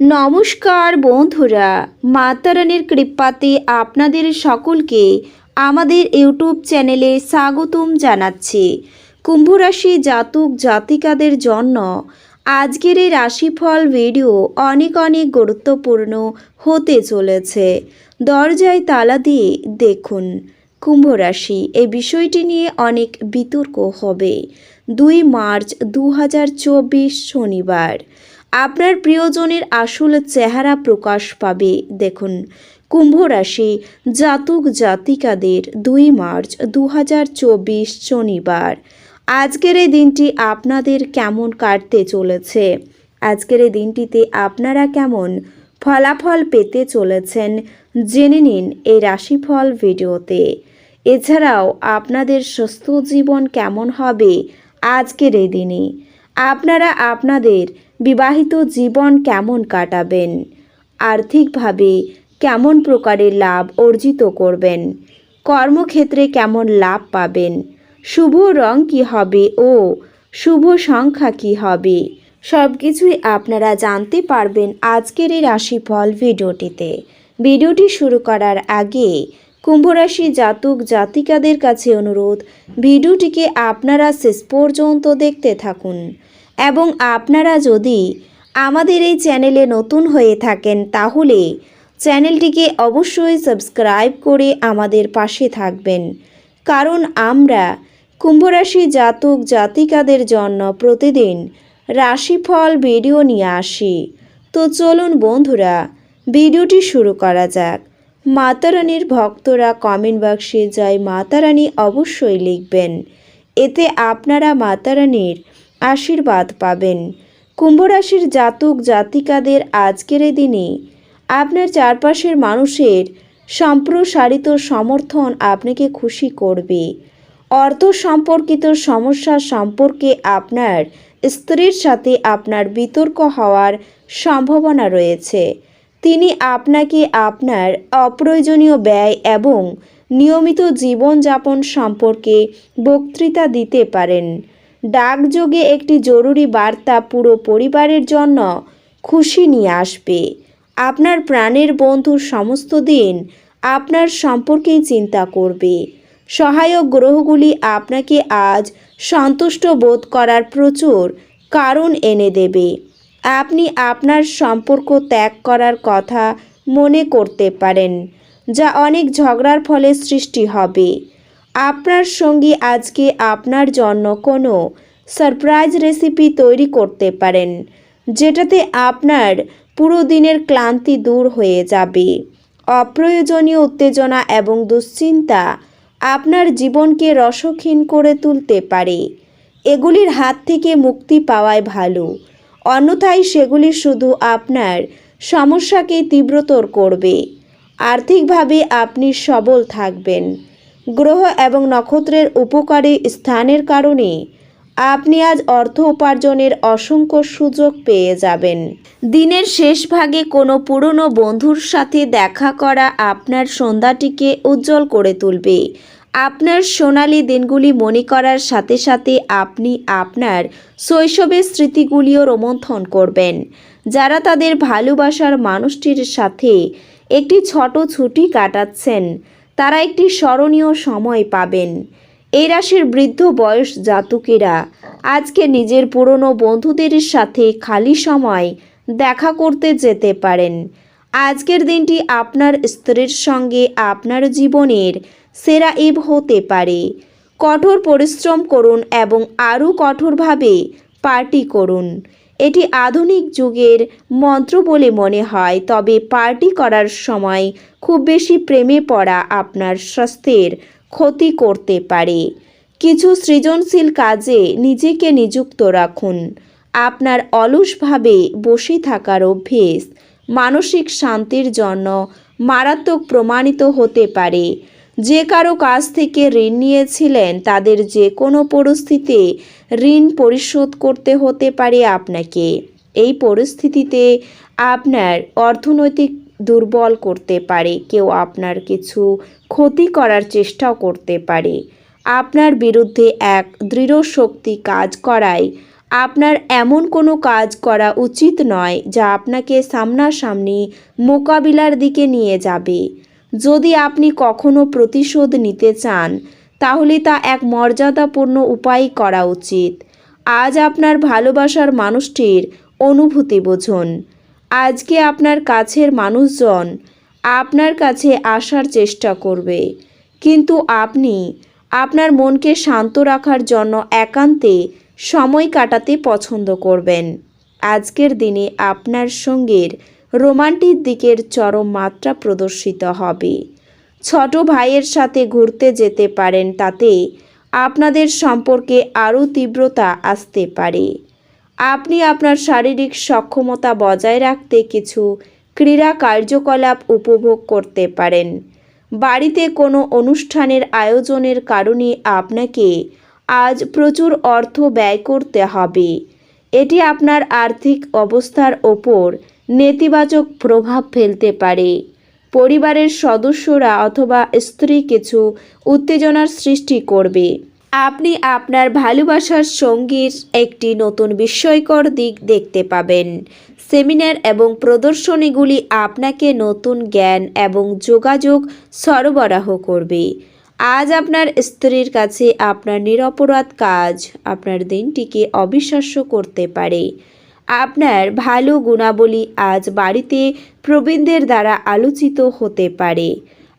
নমস্কার বন্ধুরা, মাতারানির কৃপাতে আপনাদের সকলকে আমাদের ইউটিউব চ্যানেলে স্বাগতম জানাচ্ছি। কুম্ভরাশি জাতক জাতিকাদের জন্য আজকের এই রাশিফল ভিডিও অনেক অনেক গুরুত্বপূর্ণ হতে চলেছে। দরজায় তালা দিয়ে দেখুন কুম্ভ রাশি এই বিষয়টি নিয়ে অনেক বিতর্ক হবে। দুই মার্চ দু হাজার চব্বিশ শনিবার। আপনার প্রিয়জনের আসল চেহারা প্রকাশ পাবে। দেখুন, কুম্ভ রাশি জাতক জাতিকাদের দুই মার্চ দু হাজার চব্বিশ শনিবার। আজকের এই দিনটি আপনাদের কেমন কাটতে চলেছে? আজকের এই দিনটিতে আপনারা কেমন ফলাফল পেতে চলেছেন জেনে নিন এই রাশিফল ভিডিওতে। এছাড়াও আপনাদের সুস্থ জীবন কেমন হবে আজকের এই দিনে? আপনারা আপনাদের বিবাহিত জীবন কেমন কাটাবেন? আর্থিকভাবে কেমন প্রকারের লাভ অর্জিত করবেন? কর্মক্ষেত্রে কেমন লাভ পাবেন? শুভ রং কি হবে ও শুভ সংখ্যা কি হবে? সব কিছুই আপনারা জানতে পারবেন আজকের এই রাশিফল ভিডিওটিতে। ভিডিওটি শুরু করার আগে কুম্ভরাশি জাতক জাতিকাদের কাছে অনুরোধ, ভিডিওটিকে আপনারা শেষ পর্যন্ত দেখতে থাকুন। এবং আপনারা যদি আমাদের এই চ্যানেলে নতুন হয়ে থাকেন, তাহলে চ্যানেলটিকে অবশ্যই সাবস্ক্রাইব করে আমাদের পাশে থাকবেন। কারণ আমরা কুম্ভরাশি জাতক জাতিকাদের জন্য প্রতিদিন রাশিফল ভিডিও নিয়ে আসি। তো চলুন বন্ধুরা, ভিডিওটি শুরু করা যাক। মাতারানির ভক্তরা কমেন্ট বাক্সে জয় মাতারানী অবশ্যই লিখবেন। এতে আপনারা মাতারানির আশীর্বাদ পাবেন। কুম্ভরাশির জাতক জাতিকাদের আজকের এই দিনে আপনার চারপাশের মানুষের সম্প্রসারিত সমর্থন আপনাকে খুশি করবে। অর্থ সম্পর্কিত সমস্যা সম্পর্কে আপনার স্ত্রীর সাথে আপনার বিতর্ক হওয়ার সম্ভাবনা রয়েছে। তিনি আপনাকে আপনার অপ্রয়োজনীয় ব্যয় এবং নিয়মিত জীবনযাপন সম্পর্কে বক্তৃতা দিতে পারেন। ডাকযোগে একটি জরুরি বার্তা পুরো পরিবারের জন্য খুশি নিয়ে আসবে। আপনার প্রাণের বন্ধু সমস্ত দিন আপনার সম্পর্কেই চিন্তা করবে। সহায়ক গ্রহগুলি আপনাকে আজ সন্তুষ্ট বোধ করার প্রচুর কারণ এনে দেবে। আপনি আপনার সম্পর্ক ত্যাগ করার কথা মনে করতে পারেন, যা অনেক ঝগড়ার ফলে সৃষ্টি হবে। আপনার সঙ্গী আজকে আপনার জন্য কোনো সারপ্রাইজ রেসিপি তৈরি করতে পারেন, যেটাতে আপনার পুরো দিনের ক্লান্তি দূর হয়ে যাবে। অপ্রয়োজনীয় উত্তেজনা এবং দুশ্চিন্তা আপনার জীবনকে রসক্ষীণ করে তুলতে পারে। এগুলির হাত থেকে মুক্তি পাওয়াই ভালো। অন্যথায় সেগুলি শুধু আপনার সমস্যাকে তীব্রতর করবে। আর্থিকভাবে আপনি সবল থাকবেন। গ্রহ এবং নক্ষত্রের উপকারী স্থানের কারণে আপনি আজ অর্থ উপার্জনের অসংখ্য সুযোগ পেয়ে যাবেন। দিনের শেষ ভাগে কোনো পুরনো বন্ধুর সাথে দেখা করা আপনার সন্ধ্যাটিকে উজ্জ্বল করে তুলবে। আপনার সোনালি দিনগুলি মনে করার সাথে সাথে আপনি আপনার শৈশবের স্মৃতিগুলিও রোমন্থন করবেন। যারা তাদের ভালোবাসার মানুষটির সাথে একটি ছোট ছুটি কাটাচ্ছেন তারা একটি স্মরণীয় সময় পাবেন। এই রাশির বৃদ্ধ বয়স জাতকেরা আজকে নিজের পুরনো বন্ধুদের সাথে খালি সময় দেখা করতে যেতে পারেন। আজকের দিনটি আপনার স্ত্রীর সঙ্গে আপনার জীবনের সেরা ইব হতে পারে। কঠোর পরিশ্রম করুন এবং আরও কঠোরভাবে পার্টি করুন। এটি আধুনিক যুগের মন্ত্র বলে মনে হয়, তবে পার্টি করার সময় খুব বেশি প্রেমে পড়া আপনার স্বাস্থ্যের ক্ষতি করতে পারে। কিছু সৃজনশীল কাজে নিজেকে নিযুক্ত রাখুন। আপনার অলসভাবে বসে থাকার অভ্যেস, মানসিক শান্তির জন্য মারাত্মক প্রমাণিত হতে পারে। যে কারও কাছ থেকে ঋণ নিয়েছিলেন, তাদের যে কোনো পরিস্থিতিতে ঋণ পরিশোধ করতে হতে পারে আপনাকে। এই পরিস্থিতিতে আপনার অর্থনৈতিক দুর্বল করতে পারে, কেউ আপনার কিছু ক্ষতি করার চেষ্টাও করতে পারে। আপনার বিরুদ্ধে এক দৃঢ় শক্তি কাজ করায়। আপনার এমন কোনো কাজ করা উচিত নয়, যা আপনাকে সামনাসামনি মোকাবিলার দিকে নিয়ে যাবে। যদি আপনি কখনো প্রতিশোধ নিতে চান, তাহলে তা এক মর্যাদাপূর্ণ উপায় করা উচিত। আজ আপনার ভালোবাসার মানুষটির অনুভূতি বুঝুন। আজকে আপনার কাছের মানুষজন আপনার কাছে আসার চেষ্টা করবে। কিন্তু আপনি আপনার মনকে শান্ত রাখার জন্য একান্তে সময় কাটাতে পছন্দ করবেন। আজকের দিনে আপনার সঙ্গের রোমান্টিক দিকের চরম মাত্রা প্রদর্শিত হবে। ছোট ভাইয়ের সাথে ঘুরতে যেতে পারেন তাতে আপনাদের সম্পর্কে আরও তীব্রতা আসতে পারে। আপনি আপনার শারীরিক সক্ষমতা বজায় রাখতে কিছু ক্রীড়া কার্যকলাপ উপভোগ করতে পারেন। বাড়িতে কোনো অনুষ্ঠানের আয়োজনের কারণে আপনাকে আজ প্রচুর অর্থ ব্যয় করতে হবে। এটি আপনার আর্থিক অবস্থার ওপর নেতিবাচক প্রভাব ফেলতে পারে। পরিবারের সদস্যরা অথবা স্ত্রী কিছু উত্তেজনার সৃষ্টি করবে। আপনি আপনার ভালোবাসার সঙ্গীর একটি নতুন বিস্ময়কর দিক দেখতে পাবেন। সেমিনার এবং প্রদর্শনীগুলি আপনাকে নতুন জ্ঞান এবং যোগাযোগ সরবরাহ করবে। আজ আপনার স্ত্রীর কাছে আপনার নিরপরাধ কাজ আপনার দিনটিকে অবিশ্বাস্য করতে পারে। আপনার ভালো গুণাবলী আজ বাড়িতে প্রবীণদের দ্বারা আলোচিত হতে পারে।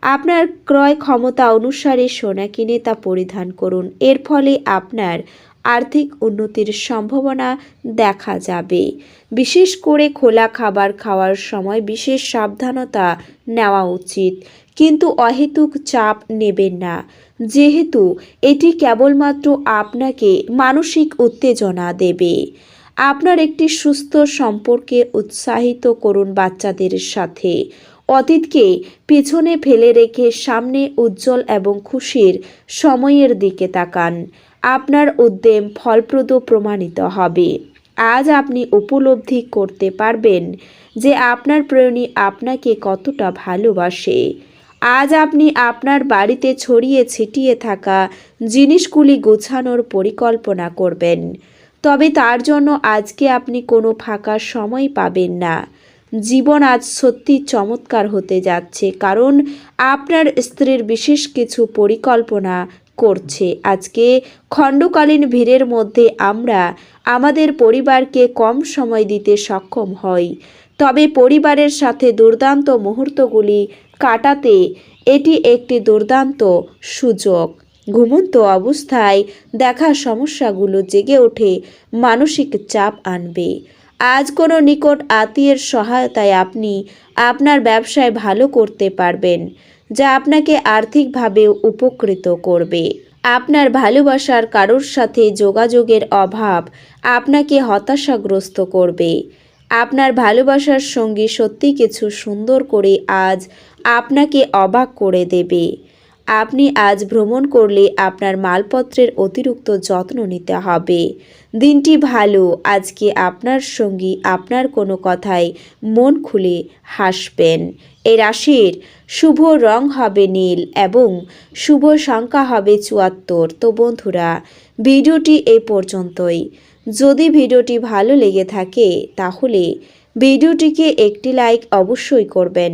আপনার ক্রয় ক্ষমতা অনুসারে সোনা কিনে তা পরিধান করুন। এর ফলে আপনার আর্থিক উন্নতির সম্ভাবনা দেখা যাবে। বিশেষ করে খোলা খাবার খাওয়ার সময় বিশেষ সাবধানতা নেওয়া উচিত। কিন্তু অহেতুক চাপ নেবেন না। যেহেতু এটি কেবলমাত্র আপনাকে মানসিক উত্তেজনা দেবে। আপনার একটি সুস্থ সম্পর্কে উৎসাহিত করুন বাচ্চাদের সাথে। অতীতকে পিছনে ফেলে রেখে সামনে উজ্জ্বল এবং খুশির সময়ের দিকে তাকান। আপনার উদ্যম ফলপ্রদ প্রমাণিত হবে। আজ আপনি উপলব্ধি করতে পারবেন যে আপনার প্রেরণী আপনাকে কতটা ভালোবাসে। আজ আপনি আপনার বাড়িতে ছড়িয়ে ছিটিয়ে থাকা জিনিসগুলি গোছানোর পরিকল্পনা করবেন। তবে তার জন্য আজকে আপনি কোনো ফাঁকা সময় পাবেন না। জীবন আজ সত্যি চমৎকার হতে যাচ্ছে, কারণ আপনার স্ত্রীর বিশেষ কিছু পরিকল্পনা করছে। আজকে খণ্ডকালীন ভিড়ের মধ্যে আমরা আমাদের পরিবারকে কম সময় দিতে সক্ষম হই। তবে পরিবারের সাথে দুর্দান্ত মুহূর্তগুলি কাটাতে এটি একটি দুর্দান্ত সুযোগ। ঘুমন্ত অবস্থায় দেখা সমস্যাগুলো জেগে ওঠে, মানসিক চাপ আনবে। আজ কোনো নিকট আত্মীয়ের সহায়তায় আপনি আপনার ব্যবসায় ভালো করতে পারবেন, যা আপনাকে আর্থিকভাবে উপকৃত করবে। আপনার ভালোবাসার কারোর সাথে যোগাযোগের অভাব আপনাকে হতাশাগ্রস্ত করবে। আপনার ভালোবাসার সঙ্গী সত্যি কিছু সুন্দর করে আজ আপনাকে অবাক করে দেবে। আপনি আজ ভ্রমণ করলে আপনার মালপত্রের অতিরিক্ত যত্ন নিতে হবে। দিনটি ভালো, আজকে আপনার সঙ্গী আপনার কোনো কথায় মন খুলে হাসবেন। এই রাশির শুভ রং হবে নীল এবং শুভ সংখ্যা হবে চুয়াত্তর। তো বন্ধুরা, ভিডিওটি এই পর্যন্তই। যদি ভিডিওটি ভালো লেগে থাকে, তাহলে ভিডিওটিকে একটি লাইক অবশ্যই করবেন।